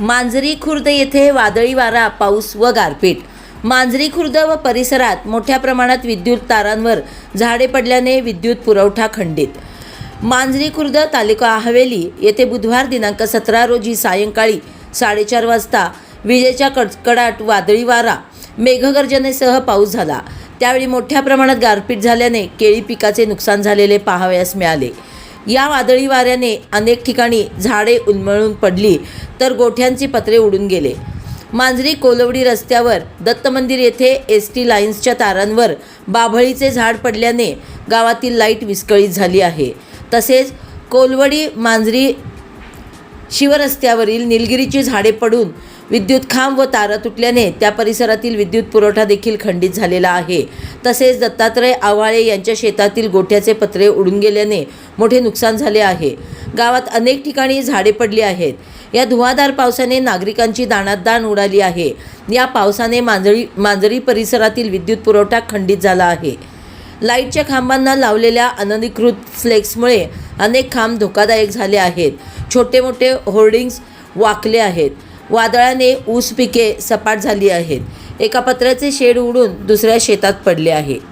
मांजरी खुर्द येथे वादळी वारा पाऊस व गारपीट. मांजरी खुर्द व परिसरात मोठ्या प्रमाणात विद्युत तारांवर झाडे पडल्याने विद्युत पुरवठा खंडित. मांजरी खुर्द तालुका हवेली येथे बुधवार दिनांक सतरा रोजी सायंकाळी साडेचार वाजता विजेच्या कडकडाट वादळी वारा मेघगर्जनेसह पाऊस झाला. त्यावेळी मोठ्या प्रमाणात गारपीट झाल्याने केळी पिकाचे नुकसान झालेले पाहावयास मिळाले. या वादळी वाऱ्याने अनेक ठिकाणी झाडे उन्मळून पडली तर गोठ्यांची पत्रे उडून गेले. मांजरी कोलवडी रस्त्यावर दत्त मंदिर येथे एस टी लाईन्सच्या तारांवर बाभळीचे झाड पडल्याने गावातील लाइट विस्कळीत झाली आहे. तसेच कोलवडी मांजरी शिवरस्त्यावरील निलगिरीची झाडे पडून विद्युत खांब व तारा तुटल्याने त्या परिसरातील विद्युत पुरवठा देखील खंडित झालेला आहे. तसेच दत्तात्रय आव्हाळे यांच्या शेतातील गोठ्याचे पत्रे उडून गेल्याने मोठे नुकसान झाले आहे. गावात अनेक ठिकाणी झाडे पडली आहेत. या धुवाधार पावसाने नागरिकांची दाणात दाण उडाली आहे. या पावसाने मांजरी मांजरी परिसरातील विद्युत पुरवठा खंडित झाला आहे. लाईटच्या खांबांना लावलेल्या अनधिकृत फ्लेक्समुळे अनेक खांब धोकादायक झाले आहेत. छोटे मोठे होर्डिंग्स वाकले आहेत. वादळाने ऊस पिके सपाट झाली आहेत. एका पत्र्याचे शेड उडून दुसऱ्या शेतात पडले आहे.